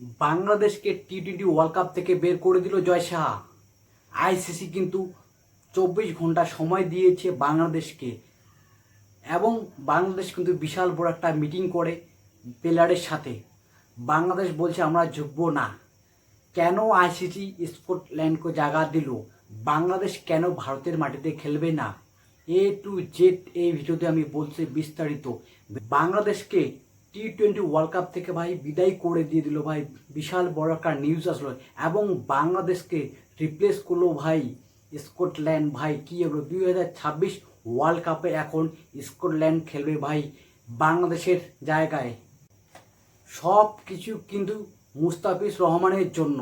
বাংলাদেশকে T twenty world cup থেকে বের করে দিল জয় শাহ। আইসিসি কিন্তু চব্বিশ ঘণ্টা সময় দিয়েছে বাংলাদেশকে। এবং বাংলাদেশ কিন্তু বিশাল বড় একটা মিটিং করে প্লেয়ারের সাথে। বাংলাদেশ বলছে, আমরা ঝুঁকবো না। কেন আইসিসি স্কটল্যান্ডকে জায়গা দিল? বাংলাদেশ কেন ভারতের মাটিতে খেলবে না? এ টু জেড এই ভিডিওতে আমি বলছি বিস্তারিত। বাংলাদেশকে টি টোয়েন্টি ওয়ার্ল্ড কাপ থেকে ভাই বিদায় করে দিয়ে দিল ভাই। বিশাল বড় একটা নিউজ আসলো। এবং বাংলাদেশকে রিপ্লেস করল ভাই স্কটল্যান্ড ভাই। কি হলো? দুই হাজার ছাব্বিশ ওয়ার্ল্ড কাপে এখন স্কটল্যান্ড খেলবে ভাই বাংলাদেশের জায়গায়। সব কিছু কিন্তু মুস্তাফিজ রহমানের জন্য।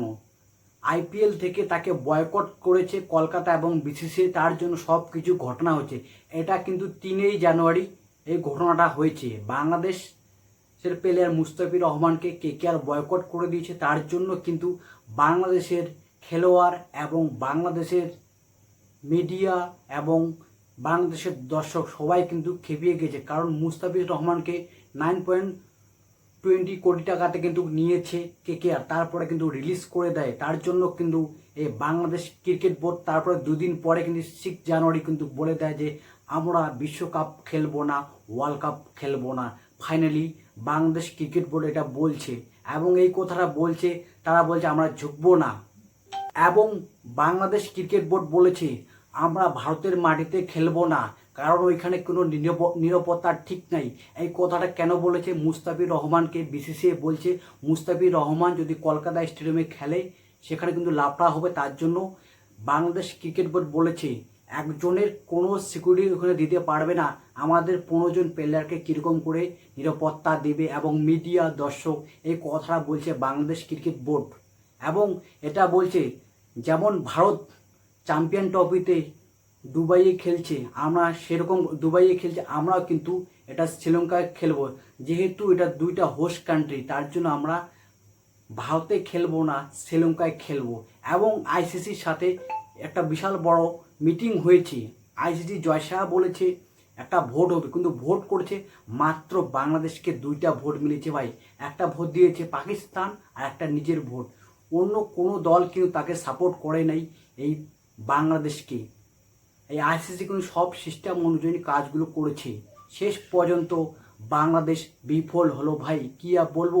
আইপিএল থেকে তাকে বয়কট করেছে কলকাতা এবং বিসিসিআই তার জন্য সব কিছু ঘটনা হচ্ছে এটা কিন্তু তিনই জানুয়ারি এই ঘটনাটা হয়েছে। বাংলাদেশের প্লেয়ার মুস্তাফির রহমানকে কে কে আর বয়কট করে দিয়েছে তার জন্য কিন্তু বাংলাদেশের খেলোয়াড় এবং বাংলাদেশের মিডিয়া এবং বাংলাদেশের দর্শক সবাই কিন্তু খেপিয়ে গেছে। কারণ মুস্তাফিজ রহমানকে নাইন পয়েন্ট টোয়েন্টি কোটি টাকাতে কিন্তু নিয়েছে কে কে আর। তারপরে কিন্তু রিলিজ করে দেয়। তার জন্য কিন্তু এই বাংলাদেশ ক্রিকেট বোর্ড তারপরে দুদিন পরে কিন্তু সিক্স জানুয়ারি কিন্তু বলে দেয় যে আমরা বিশ্বকাপ খেলব না ওয়ার্ল্ড কাপ খেলব না। ফাইনালি বাংলাদেশ ক্রিকেট বোর্ড এটা বলছে এবং এই কথাটা বলছে, তারা বলছে আমরা ঝুঁকবো না। এবং বাংলাদেশ ক্রিকেট বোর্ড বলেছে, আমরা ভারতের মাটিতে খেলব না, কারণ ওইখানে কোনো নিরাপ- নিরাপত্তার ঠিক নাই। এই কথাটা কেন বলেছে? মুস্তাফির রহমানকে বিসিসিআই বলছে, মুস্তাফির রহমান যদি কলকাতা স্টেডিয়ামে খেলে, সেখানে কিন্তু লাফড়া হবে। তার জন্য বাংলাদেশ ক্রিকেট বোর্ড বলেছে একজনের কোনো সিকিউরিটি ওখানে দিতে পারবে না, আমাদের পনেরো জন প্লেয়ারকে কীরকম করে নিরাপত্তা দেবে এবং মিডিয়া দর্শক এই কথাটা বলছে বাংলাদেশ ক্রিকেট বোর্ড এবং এটা বলছে, যেমন ভারত চ্যাম্পিয়ন ট্রফিতে দুবাইয়ে খেলছে, আমরা সেরকম দুবাইয়ে খেলছে, আমরাও কিন্তু এটা শ্রীলঙ্কায় খেলব। যেহেতু এটা দুইটা হোস্ট কান্ট্রি তার জন্য আমরা ভারতে খেলব না, শ্রীলঙ্কায় খেলব। এবং আইসিসির সাথে একটা বিশাল বড় মিটিং হয়েছে। আইসিসি জয় শাহ বলেছে, একটা ভোট হবে। কিন্তু ভোট করেছে মাত্র বাংলাদেশকে দুইটা ভোট মিলেছে ভাই। একটা ভোট দিয়েছে পাকিস্তান আর একটা নিজের ভোট। অন্য কোনো দল কিন্তু তাকে সাপোর্ট করে নাই এই বাংলাদেশকে। এই আইসিসি কিন্তু সব সিস্টেম অনুযায়ী কাজগুলো করেছে। শেষ পর্যন্ত বাংলাদেশ বিফল হলো ভাই, কি আর বলব?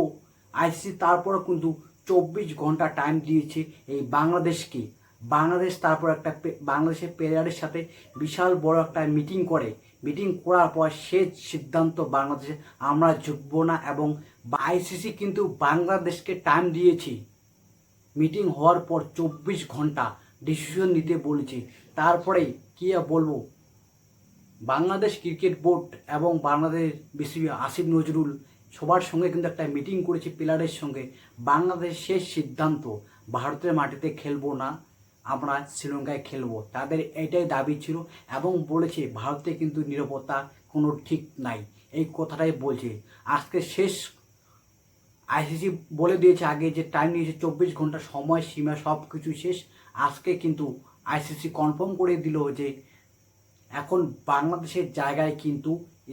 আইসিসি তারপরে কিন্তু চব্বিশ ঘণ্টা টাইম দিয়েছে এই বাংলাদেশকে। বাংলাদেশ তারপর একটা বাংলাদেশের প্লেয়ারের সাথে বিশাল বড় একটা মিটিং করে। মিটিং করার পর শেষ সিদ্ধান্ত বাংলাদেশে, আমরা ঝুঁকবো না এবং আইসিসি কিন্তু বাংলাদেশকে টাইম দিয়েছি। মিটিং হওয়ার পর চব্বিশ ঘণ্টা ডিসিশন নিতে বলেছি। তারপরে কী বলব? বাংলাদেশ ক্রিকেট বোর্ড এবং বাংলাদেশ বিসিবি আসিফ নজরুল সবার সঙ্গে কিন্তু একটা মিটিং করেছি প্লেয়ারের সঙ্গে। বাংলাদেশ শেষ সিদ্ধান্ত, ভারতের মাটিতে খেলব না। আমরা শ্রীলঙ্কায় খেলব। তাদের এটাই দাবি ছিল এবং বলেছে ভারতে কিন্তু নিরাপত্তা কোনো ঠিক নাই। এই কথাটাই বলছে। আজকে শেষ আইসিসি বলে দিয়েছে আগে যে টাইম নিয়েছে চব্বিশ ঘণ্টা সময় সীমা সব কিছু শেষ। আজকে কিন্তু আইসিসি কনফার্ম করে দিল যে এখন বাংলাদেশের জায়গায় কিন্তু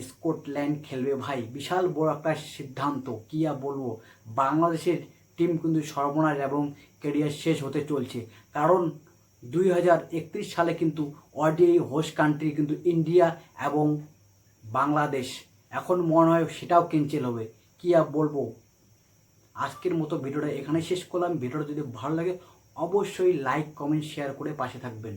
স্কটল্যান্ড খেলবে ভাই। বিশাল বড় একটা সিদ্ধান্ত। কী আর বলব? বাংলাদেশের টিম কিন্তু সর্বনাশ এবং কেরিয়ার শেষ হতে চলছে। কারণ দুই হাজার একত্রিশ সালে কিন্তু অডিআই হোস্ট কান্ট্রি কিন্তু ইন্ডিয়া এবং বাংলাদেশ। এখন মনে হয় সেটাও ক্যান্সেল হবে। কি আর বলব? আজকের মতো ভিডিওটা এখানে শেষ করলাম। ভিডিওটা যদি ভালো লাগে, অবশ্যই লাইক কমেন্ট শেয়ার করে পাশে থাকবেন।